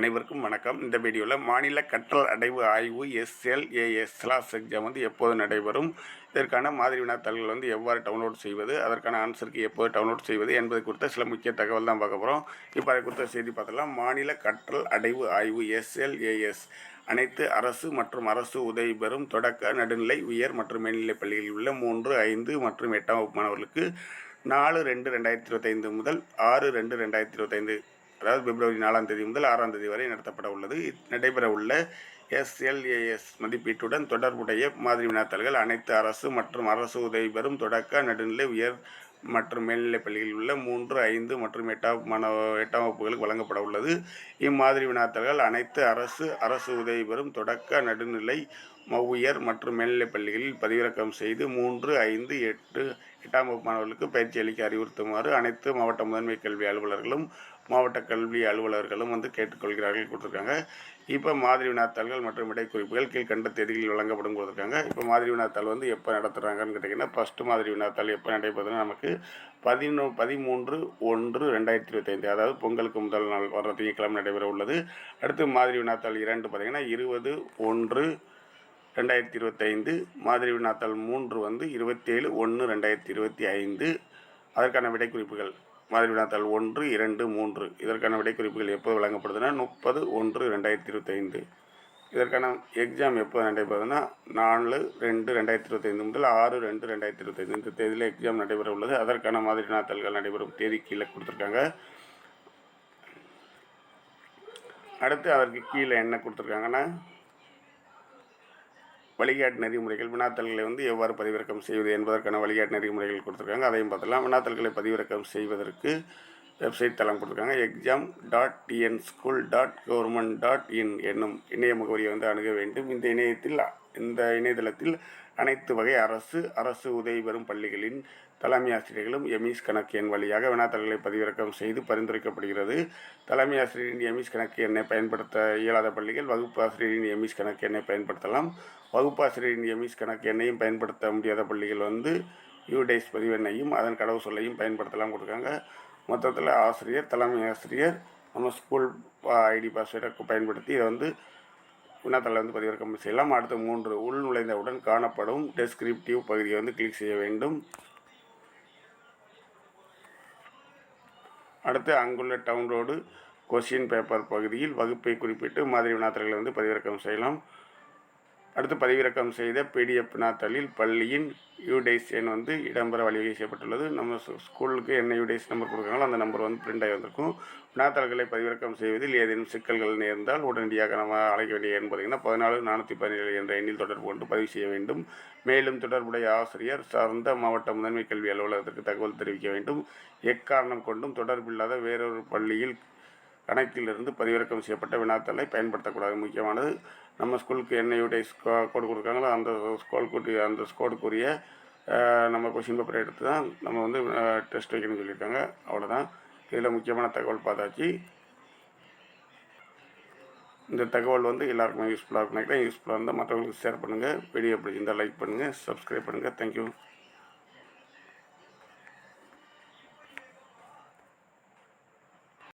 அனைவருக்கும் வணக்கம். இந்த வீடியோவில் மாநில கற்றல் அடைவு ஆய்வு எஸ்எல்ஏஎஸ் ஸ்லாஸ் எக்ஸாம் வந்து எப்போது நடைபெறும்? இதற்கான மாதிரி வினாத்தாள்கள் வந்து எவ்வாறு டவுன்லோட் செய்வது? அதற்கான ஆன்சருக்கு எப்போது டவுன்லோட் செய்வது? என்பது குறித்த சில முக்கிய தகவல் தான் பார்க்க போகிறோம் இப்போ அதை குறித்த செய்தி பார்த்தலாம் மாநில கற்றல் அடைவு ஆய்வு எஸ்எல்ஏஎஸ் அனைத்து அரசு மற்றும் அரசு உதவி பெறும் தொடக்க நடுநிலை உயர் மற்றும் மேல்நிலைப் பள்ளிகளில் உள்ள மூன்று ஐந்து மற்றும் எட்டாம் வகுப்பு மாணவர்களுக்கு நாலு ரெண்டு ரெண்டாயிரத்தி இருபத்தைந்து முதல் ஆறு ரெண்டு ரெண்டாயிரத்தி இருபத்தைந்து அதாவது பிப்ரவரி நாலாம் தேதி முதல் ஆறாம் தேதி வரை நடத்தப்பட உள்ளது. நடைபெற உள்ள எஸ்எல்ஏஎஸ் மதிப்பீட்டுடன் தொடர்புடைய மாதிரி வினாத்தாள்கள் அனைத்து அரசு மற்றும் அரசு உதவி பெறும் தொடக்க நடுநிலை உயர் மற்றும் மேல்நிலைப் பள்ளிகளில் உள்ள மூன்று ஐந்து மற்றும் எட்டாம் மாணவ எட்டாம் வகுப்புகளுக்கு வழங்கப்பட உள்ளது. இம்மாதிரி வினாத்தாள்கள் அனைத்து அரசு அரசு உதவி பெறும் தொடக்க நடுநிலை உயர் மற்றும் மேல்நிலைப் பள்ளிகளில் பதிவிறக்கம் செய்து மூன்று ஐந்து எட்டு எட்டாம் வகுப்பு மாணவர்களுக்கு பயிற்சி அளிக்க அறிவுறுத்துமாறு அனைத்து மாவட்ட முதன்மை கல்வி அலுவலர்களும் மாவட்ட கல்வி அலுவலர்களும் வந்து கேட்டுக்கொள்கிறார்கள் கொடுத்துருக்காங்க. இப்போ மாதிரி வினாத்தாள்கள் மற்றும் இடைக்குறிப்புகள் கீழ்கண்ட தேதிகளில் வழங்கப்படும் கொடுத்துருக்காங்க. இப்போ மாதிரி வினாத்தாள் வந்து எப்போ நடத்துகிறாங்கன்னு கேட்டிங்கன்னா ஃபஸ்ட்டு மாதிரி வினாத்தாள் எப்போ நடைபெறுதுன்னா நமக்கு பதினோ பதிமூன்று ஒன்று ரெண்டாயிரத்தி இருபத்தைந்து அதாவது பொங்கலுக்கு முதல் நாள் வர திங்கட்கிழமை நடைபெற உள்ளது. அடுத்து மாதிரி வினாத்தாள் இரண்டு பார்த்திங்கன்னா இருபது ஒன்று ரெண்டாயிரத்தி இருபத்தைந்து மாதிரி வினாத்தாள் மூன்று வந்து இருபத்தேழு ஒன்று ரெண்டாயிரத்தி இருபத்தி ஐந்து. அதற்கான விடைக்குறிப்புகள். மாதிரி வினாத்தாள் ஒன்று இரண்டு மூன்று. இதற்கான விடைக்குறிப்புகள் எப்போது வழங்கப்படுதுன்னா முப்பது ஒன்று ரெண்டாயிரத்தி இருபத்தைந்து. இதற்கான எக்ஸாம் எப்போ நடைபெறுதுன்னா நாலு ரெண்டு ரெண்டாயிரத்தி இருபத்தைந்து முதல் ஆறு ரெண்டு ரெண்டாயிரத்தி இருபத்தைந்து. இந்த தேதியில் எக்ஸாம் நடைபெற உள்ளது அதற்கான மாதிரி நாத்தல்கள் நடைபெறும் தேதி கீழே கொடுத்துருக்காங்க. அடுத்து அதற்கு கீழே என்ன கொடுத்துருக்காங்கன்னா வழிகாட்டு நெறிமுறைகள் வினாத்தல்களை வந்து எவ்வாறு பதிவிறக்கம் செய்வது என்பதற்கான வழிகாட்டு நெறிமுறைகள் கொடுத்துருக்காங்க. அதையும் பார்த்தலாம் வினாத்தல்களை பதிவிறக்கம் செய்வதற்கு வெப்சைட் தளம் கொடுத்துருக்காங்க. Exam dot TN school dot government dot in என்னும் இணைய முகவரியை வந்து அணுக வேண்டும். இந்த இணையத்தில் இந்த இணையதளத்தில் அனைத்து வகை அரசு அரசு உதவி பெறும் பள்ளிகளின் தலைமை ஆசிரியர்களும் எமிஸ் கணக்கு எண் வழியாக வினாத்தாள்களை பதிவிறக்கம் செய்து பரிந்துரைக்கப்படுகிறது. தலைமை ஆசிரியரின் எமிஸ் கணக்கு எண்ணை பயன்படுத்த இயலாத பள்ளிகள் வகுப்பு ஆசிரியரின் எமிஸ் கணக்கு எண்ணை பயன்படுத்தலாம். வகுப்பு ஆசிரியரின் எமிஸ் கணக்கு எண்ணையும் பயன்படுத்த முடியாத பள்ளிகள் வந்து யூடைஸ் பதிவெண்ணையும் அதன் கடவுள் சொல்லையும் பயன்படுத்தலாம் கொடுக்காங்க. மொத்தத்தில் ஆசிரியர் தலைமை ஆசிரியர் நம்ம ஸ்கூல் ஐடி பாஸ்வேர்டை பயன்படுத்தி இதை வந்து வினாத்தாளை வந்து பதிவிறக்கம் செய்யலாம். அடுத்த மூன்று உள் நுழைந்தவுடன் காணப்படும் டெஸ்கிரிப்டிவ் பகுதியை வந்து கிளிக் செய்ய வேண்டும். அடுத்து அங்குள்ள டவுன்லோடு கொஸ்டின் பேப்பர் பகுதியில் வகுப்பை குறிப்பிட்டு மாதிரி வினாத்தாள்களை வந்து பதிவிறக்கம் செய்யலாம். அடுத்து பதிவிறக்கம் செய்த பிடிஎஃப் நாத்தலில் பள்ளியின் யூடைஸ் எண் வந்து இடம்பெற வழிவகை செய்யப்பட்டுள்ளது. நம்ம ஸ்கூ- ஸ்கூலுக்கு என்ன யூடைஸ் நம்பர் கொடுக்குறாங்களோ அந்த நம்பர் வந்து பிரிண்ட் ஆகி வந்திருக்கும். வினாத்தாள்களை பதிவிறக்கம் செய்வதில் ஏதேனும் சிக்கல்கள் நேர்ந்தால் உடனடியாக நம்ம அழைக்க வேண்டிய எண் பார்த்தீங்கன்னா பதினாலு நானூற்றி பதினேழு என்ற எண்ணில் தொடர்பு கொண்டு பதிவு செய்ய வேண்டும். மேலும் தொடர்புடைய ஆசிரியர் சார்ந்த மாவட்ட முதன்மை கல்வி அலுவலகத்திற்கு தகவல் தெரிவிக்க வேண்டும். எக்காரணம் கொண்டும் தொடர்பில்லாத வேறொரு பள்ளியில் கணக்கிலிருந்து பதிவிறக்கம் செய்யப்பட்ட வினாத்தாளை பயன்படுத்தக்கூடாது. முக்கியமானது நம்ம ஸ்கூலுக்கு என்ன ஸ்கோ கோடு கொடுக்குறாங்களோ அந்த ஸ்கூலுக்கு அந்த ஸ்கோடுக்குரிய நம்ம கொஷின் பேப்பர் எடுத்து தான் நம்ம வந்து டெஸ்ட் வைக்கணும்னு சொல்லியிருக்காங்க. அவ்வளோதான் இதில் முக்கியமான தகவல் பார்த்தாச்சு. இந்த தகவல் வந்து எல்லாருக்குமே யூஸ்ஃபுல்லாக இருக்கும் நினைக்கிறேன். யூஸ்ஃபுல்லாக இருந்தால் மற்றவங்களுக்கு ஷேர் பண்ணுங்கள் வீடியோ பிடிச்சிருந்தால் லைக் பண்ணுங்கள் சப்ஸ்கிரைப் பண்ணுங்கள் தேங்க்யூ